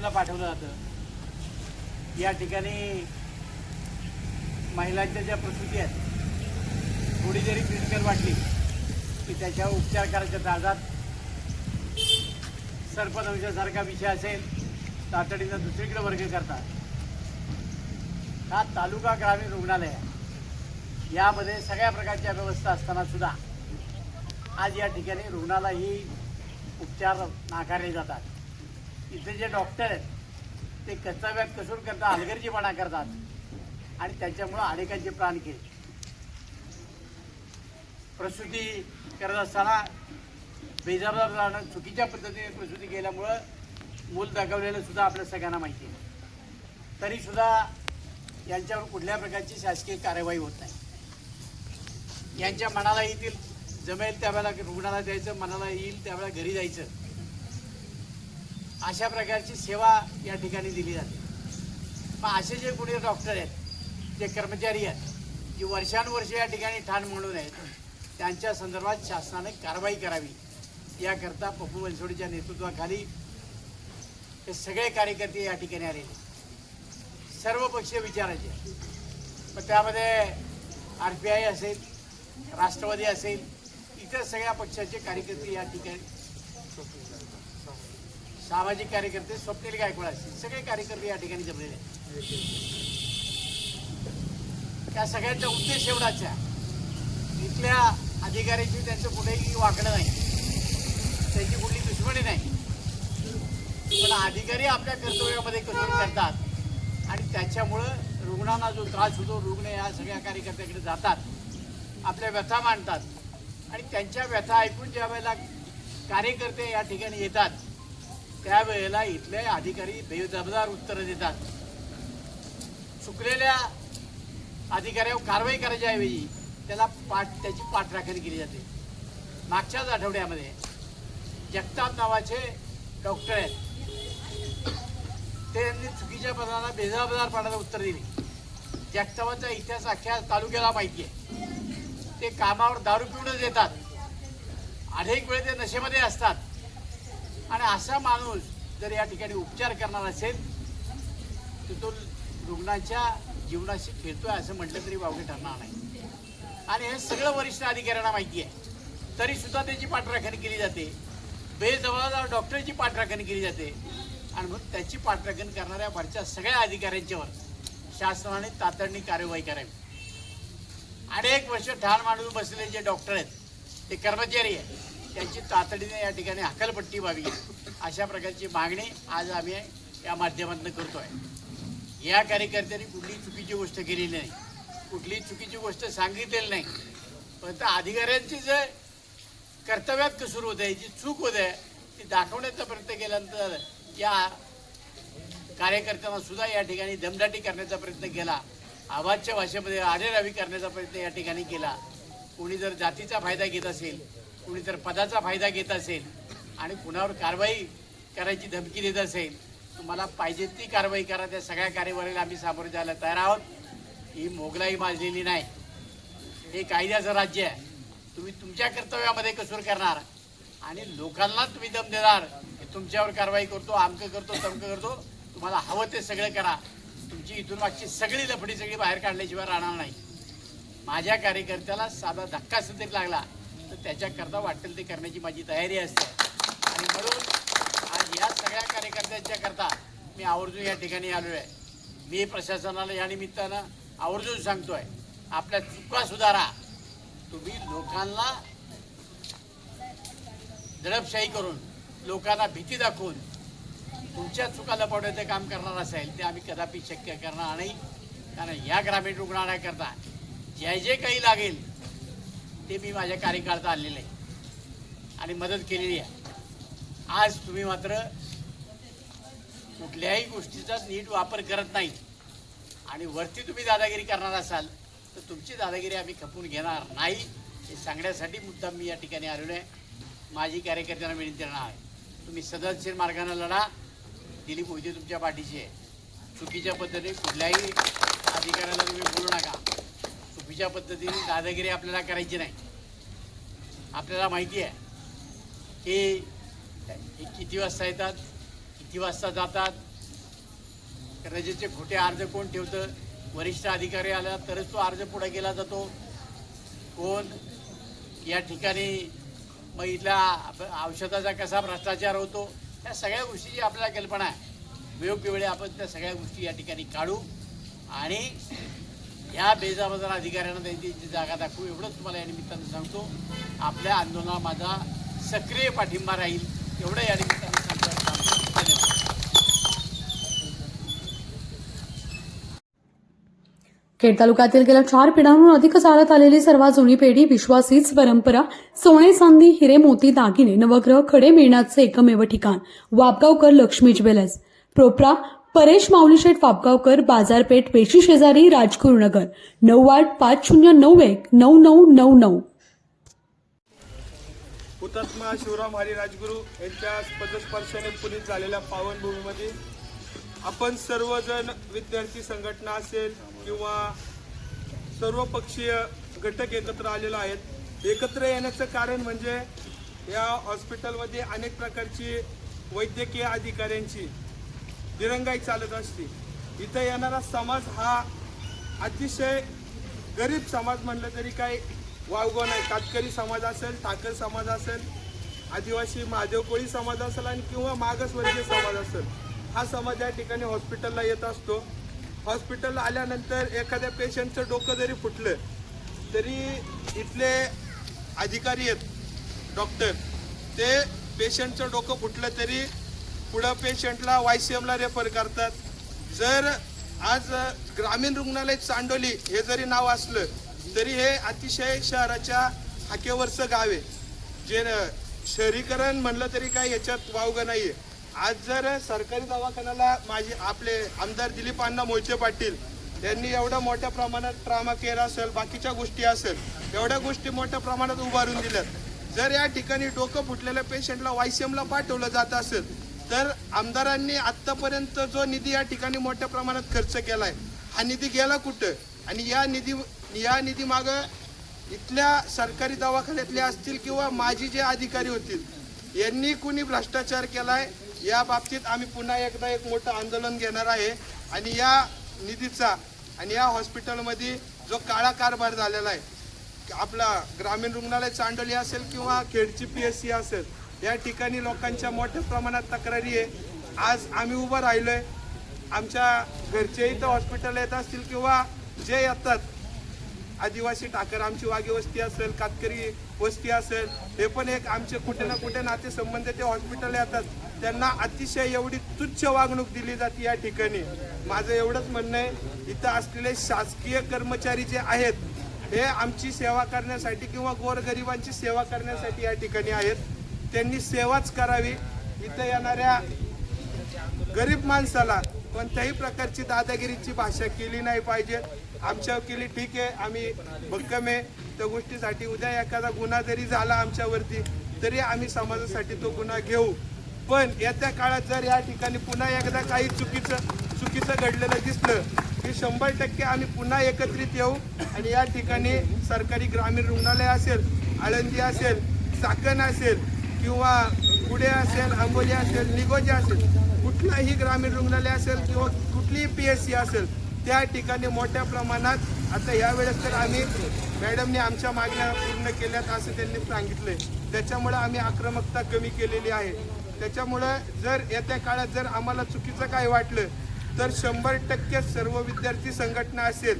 ला पाठवलं जातं. या ठिकाणी महिलांच्या ज्या प्रसूती आहेत थोडी जरी क्रिटिकल वाटली की त्याच्यावर उपचार करायच्या दाजात सर्पदंशासारखा विषय असेल तातडीनं दुसरीकडे वर्ग करतात हा तालुका ग्रामीण रुग्णालय आहे. यामध्ये सगळ्या प्रकारच्या व्यवस्था असताना सुद्धा आज या ठिकाणी रुग्णालाही उपचार नाकारले जातात. इथे जे डॉक्टर आहेत ते कर्तव्यात कसूर करता हलगर्जीपणा करतात. आणि त्याच्यामुळं अनेकांचे प्राण गेले. प्रसूती करत असताना बेजबाबदार राहणं चुकीच्या पद्धतीने प्रसूती केल्यामुळं मूल दाखवलेलं सुद्धा आपल्या सगळ्यांना माहिती आहे. तरीसुद्धा यांच्यावर कुठल्या प्रकारची शासकीय कार्यवाही होत नाही. यांच्या मनाला येतील जमेल त्यावेळेला रुग्णाला द्यायचं मनाला येईल त्यावेळेला घरी जायचं. अशा प्रकारची सेवा या ठिकाणी दिली जाते. मग असे जे कुणी डॉक्टर आहेत जे कर्मचारी आहेत जे वर्षानुवर्ष या ठिकाणी ठाण म्हणून आहेत त्यांच्या संदर्भात शासनाने कारवाई करावी. याकरता पप्पू बनसोडीच्या नेतृत्वाखाली हे सगळे कार्यकर्ते या ठिकाणी आलेले सर्व पक्षीय विचाराचे मग त्यामध्ये आर पी आय असेल राष्ट्रवादी असेल इतर सगळ्या पक्षाचे कार्यकर्ते या ठिकाणी सामाजिक कार्यकर्ते स्वप्नील गायकवाड असतील सगळे कार्यकर्ते या ठिकाणी जमलेले आहेत. त्या सगळ्यांचा उद्देश एवढाच आहे इथल्या अधिकाऱ्यांची त्यांचं कुठेही वागणं नाही. त्यांची कुठली दुश्मनी नाही. पण अधिकारी आपल्या कर्तव्यामध्ये कसून करतात. आणि त्याच्यामुळं रुग्णांना जो त्रास होतो रुग्ण या सगळ्या कार्यकर्त्याकडे जातात. आपल्या व्यथा मांडतात. आणि त्यांच्या व्यथा ऐकून ज्या वेळेला कार्यकर्ते या ठिकाणी येतात त्यावेळेला इथले अधिकारी बेजबदार उत्तरं देतात. चुकलेल्या अधिकाऱ्यावर कारवाई करायच्या ऐवजी त्याला पाठ त्याची पाठराखणी केली जाते. मागच्याच आठवड्यामध्ये जगताप नावाचे डॉक्टर आहेत. ते यांनी चुकीच्या पदाला बेजबाबदारपणाला उत्तर दिली. जगतापाचा इतिहास अख्ख्या तालुक्याला माहिती आहे. ते कामावर दारू पिऊनच येतात. अनेक वेळ ते नशेमध्ये असतात. आणि असा माणूस जर या ठिकाणी उपचार करणार असेल तर तो रुग्णाच्या जीवनाशी खेळतोय असं म्हटलं तरी वावगे ठरणार नाही. आणि हे सगळं वरिष्ठ अधिकाऱ्यांना माहिती आहे. तरी सुद्धा त्याची पाठराखण केली जाते. बेजबाबदार डॉक्टरची पाठराखण केली जाते. आणि मग त्याची पाठराखण करणाऱ्या वरच्या सगळ्या अधिकाऱ्यांच्यावर शासनाने तातडणी कार्यवाही करावी. अनेक वर्ष ठाण मांडून बसलेले जे डॉक्टर आहेत ते कर्मचारी आहेत. त्यांची तातडीने या ठिकाणी हकलपट्टी व्हावी. अशा प्रकारची मागणी आज आम्ही या माध्यमातून करतो आहे या कार्यकर्त्यांनी कुठली चुकीची गोष्ट केलेली नाही. कुठली चुकीची गोष्ट सांगितलेली नाही. पण त्या अधिकाऱ्यांची जे कर्तव्यात कसूर होत आहे जी चूक होत आहे ती दाखवण्याचा प्रयत्न केल्यानंतर या कार्यकर्त्यांना सुद्धा या ठिकाणी दमदाटी करण्याचा प्रयत्न केला. आवाजच्या भाषेमध्ये आरेरावी करण्याचा प्रयत्न या ठिकाणी केला. कोणी जर जातीचा फायदा घेत असेल कुणी जर पदाचा फायदा घेत असेल आणि कुणावर कारवाई करायची धमकी देत असेल तुम्हाला पाहिजे ती कारवाई करा. त्या सगळ्या कार्यवाहीला आम्ही सामोरे जायला तयार आहोत. ही मोगलाई माजलेली नाही. हे कायद्याचं राज्य आहे. तुम्ही तुमच्या कर्तव्यामध्ये कसूर करणार आणि लोकांना तुम्ही दम देणार. तुमच्यावर कारवाई करतो आमकं करतो तमकं करतो. तुम्हाला हवं ते सगळं करा. तुमची इथून मागची सगळी लफडी सगळी बाहेर काढल्याशिवाय राहणार नाही. माझ्या कार्यकर्त्याला साधा धक्का सुद्धा लागला. तर त्याच्याकरता वाटेल ते करण्याची माझी तयारी असते. आणि म्हणून आज या सगळ्या कार्यकर्त्यांच्या करता मी आवर्जून या ठिकाणी आलो आहे मी प्रशासनाला या निमित्तानं आवर्जून सांगतोय आपल्या चुका सुधारा. तुम्ही लोकांना दडपशाही करून लोकांना भीती दाखवून तुमच्या चुका लपवण्याचं काम करणार असेल ते आम्ही कदापि शक्य करणार नाही. कारण या ग्रामीण रुग्णालयाकरता जे जे काही लागेल ते मी माझ्या कार्यकाळात आणलेलं आहे. आणि मदत केलेली आहे. आज तुम्ही मात्र कुठल्याही गोष्टीचा नीट वापर करत नाही. आणि वरती तुम्ही दादागिरी करणार असाल तर तुमची दादागिरी आम्ही खपून घेणार नाही. हे सांगण्यासाठी मुद्दाम मी या ठिकाणी आलेलो आहे. माझी कार्यकर्त्यांना विनंती करणार आहे. तुम्ही सदनशील मार्गाने लढा. दिलीप मोहिते तुमच्या पाठीशी आहे. चुकीच्या पद्धतीने कुठल्याही अधिकाऱ्याला तुम्ही बोलू नका. चुकीच्या पद्धतीने दादागिरी आपल्याला करायची नाही. आपल्याला माहिती आहे की हे किती वाजता येतात किती वाजता जातात रजेचे खोटे अर्ज कोण ठेवतं वरिष्ठ अधिकारी आला तरच तो अर्ज पुढे केला जातो. कोण? या ठिकाणी मग इथल्या आप- औषधाचा कसा भ्रष्टाचार होतो या सगळ्या गोष्टीची आपल्याला कल्पना आहे. योग्य वेळी आपण त्या सगळ्या गोष्टी या ठिकाणी काढू आणि ह्या बेजबाबदार अधिकाऱ्यांना त्यांची जागा दाखवू एवढंच तुम्हाला या निमित्तानं सांगतो. आपल्या आंदोलनाला माझा सक्रिय पाठिंबा राहील एवढं या निमित्तानं खेड तालुक्यातील गेल्या चार पिढ्यांहून अधिक चालत आलेली सर्वात जुनी पेढी विश्वासीच परंपरा सोने चांदी हिरे मोती दागिने नवग्रह खडे मिळण्याचे एकमेव ठिकाण वापगावकर लक्ष्मी ज्वेलर्स. प्रोपरा परेश माऊलीशेठ वापगावकर बाजारपेठ पेशी शेजारी राजगुरुनगर. नऊ आठ पाच शून्य नऊ एक नऊ नऊ नऊ नऊ. हुतात्मा शिवराम हरी राजगुरू यांच्या पदस्पर्शाने पुनीत झालेल्या पावनभूमीमध्ये आपण सर्वजण विद्यार्थी संघटना असेल किंवा सर्व पक्षीय घटक एकत्र आलेले आहेत एकत्र येण्याचं कारण म्हणजे या हॉस्पिटलमध्ये अनेक प्रकारची वैद्यकीय अधिकाऱ्यांची दिरंगाई चालत असते. इथं येणारा समाज हा अतिशय गरीब समाज म्हणलं तरी काही वावगो नाही. कातकरी समाज असेल ठाकर समाज असेल आदिवासी महादेव कोळी समाज असेल आणि किंवा मागासवर्गीय समाज असेल हा समाज या ठिकाणी हॉस्पिटलला येत असतो. हॉस्पिटलला आल्यानंतर एखाद्या पेशंटचं डोकं जरी फुटलं तरी इथले अधिकारी आहेत डॉक्टर ते पेशंटचं डोकं फुटलं तरी पुढं पेशंटला वाय सी एमला रेफर करतात. जर आज ग्रामीण रुग्णालय चांडोली हे जरी नाव असलं तरी हे अतिशय शहराच्या हाकेवरचं गाव आहे. जे न- शहरीकरण म्हणलं तरी काय याच्यात वावगं आहे आज जर सरकारी दवाखान्याला माझे आपले आमदार दिलीप अण्णा मोहिते पाटील यांनी एवढ्या मोठ्या प्रमाणात ट्रामा केअर असेल बाकीच्या गोष्टी असेल एवढ्या गोष्टी मोठ्या प्रमाणात उभारून दिल्यात. जर या ठिकाणी डोकं फुटलेल्या पेशंटला वायसीएमला पाठवलं जात असेल तर आमदारांनी आतापर्यंत जो निधी या ठिकाणी मोठ्या प्रमाणात खर्च केलाय हा निधी गेला कुठं? आणि या निधी या निधी मागं इथल्या सरकारी दवाखान्यातले असतील किंवा माझी जे अधिकारी होतील यांनी कुणी भ्रष्टाचार केलाय या बाबतीत आम्ही पुन्हा एकदा एक मोठं आंदोलन घेणार आहे. आणि या निधीचा आणि या हॉस्पिटलमध्ये जो काळा कारभार झालेला आहे आपला ग्रामीण रुग्णालय चांडोली असेल किंवा खेडची पी एस सी असेल या ठिकाणी लोकांच्या मोठ्या प्रमाणात तक्रारी आहे. आज आम्ही उभं राहिलो आहे आमच्या घरचे इथं हॉस्पिटल येत असतील किंवा जे येतात आदिवासी ठाकर आमची वाघेवस्ती असेल कातकरी वस्ती असेल हे पण एक आमचे कुठे ना कुठे नातेसंबंध ते हॉस्पिटल येतात. त्यांना अतिशय एवढी तुच्छ वागणूक दिली जाते या ठिकाणी. माझं एवढंच म्हणणं आहे इथं असलेले शासकीय कर्मचारी जे आहेत हे आमची सेवा करण्यासाठी किंवा गोरगरिबांची सेवा करण्यासाठी या ठिकाणी आहेत. त्यांनी सेवाच करावी. इथं येणाऱ्या गरीब माणसाला कोणत्याही प्रकारची दादागिरीची भाषा केली नाही पाहिजे. आमच्या केली ठीक आहे आम्ही भक्कम आहे. त्या गोष्टीसाठी उद्या एखादा गुन्हा जरी झाला आमच्यावरती तरी आम्ही समाजासाठी तो गुन्हा घेऊ. पण येत्या काळात जर या ठिकाणी पुन्हा एकदा काही चुकीचं चुकीचं घडलेलं दिसलं की शंभर टक्के आम्ही पुन्हा एकत्रित येऊ आणि या ठिकाणी सरकारी ग्रामीण रुग्णालय असेल आळंदी असेल चाकण असेल किंवा पुढे असेल आंबोली असेल निगोजी असेल कुठलाही ग्रामीण रुग्णालय असेल किंवा कुठलीही पी एस सी असेल त्या ठिकाणी मोठ्या प्रमाणात आता यावेळेस तर आम्ही मॅडमने आमच्या मागण्या पूर्ण केल्यात असं त्यांनी सांगितलंय. त्याच्यामुळे आम्ही आक्रमकता कमी केलेली आहे. त्याच्यामुळं जर येत्या काळात जर आम्हाला चुकीचं काय वाटलं तर शंभर टक्के सर्व विद्यार्थी संघटना असेल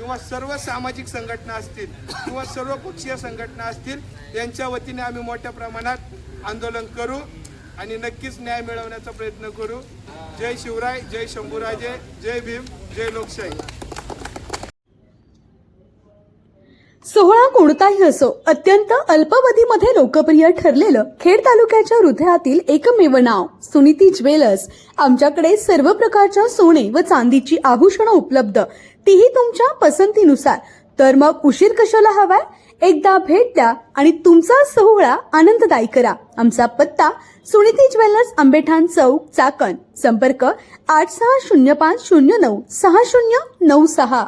किंवा सर्व सामाजिक संघटना असतील किंवा सर्व पक्षीय संघटना असतील यांच्या वतीने आम्ही मोठ्या प्रमाणात आंदोलन करू आणि नक्कीच न्याय मिळवण्याचा प्रयत्न करू. जय शिवराय जय शंभूराजे जय भीम जय लोकशाही. सोहळा कोणताही असो अत्यंत अल्पावधीमध्ये लोकप्रिय ठरलेलं खेड तालुक्याच्या हृदयातील एकमेव नाव सुनीती ज्वेलर्स. आमच्याकडे सर्व प्रकारच्या सोने व चांदीची आभूषणं उपलब्ध. तीही तुमच्या पसंतीनुसार. तर मग उशीर कशाला हवाय? एकदा भेट द्या आणि तुमचा सोहळा आनंददायी करा. आमचा पत्ता सुनीती ज्वेलर्स आंबेठाण चौक चाकण. संपर्क आठ सहा शून्य पाच शून्य नऊ सहा शून्य नऊ सहा.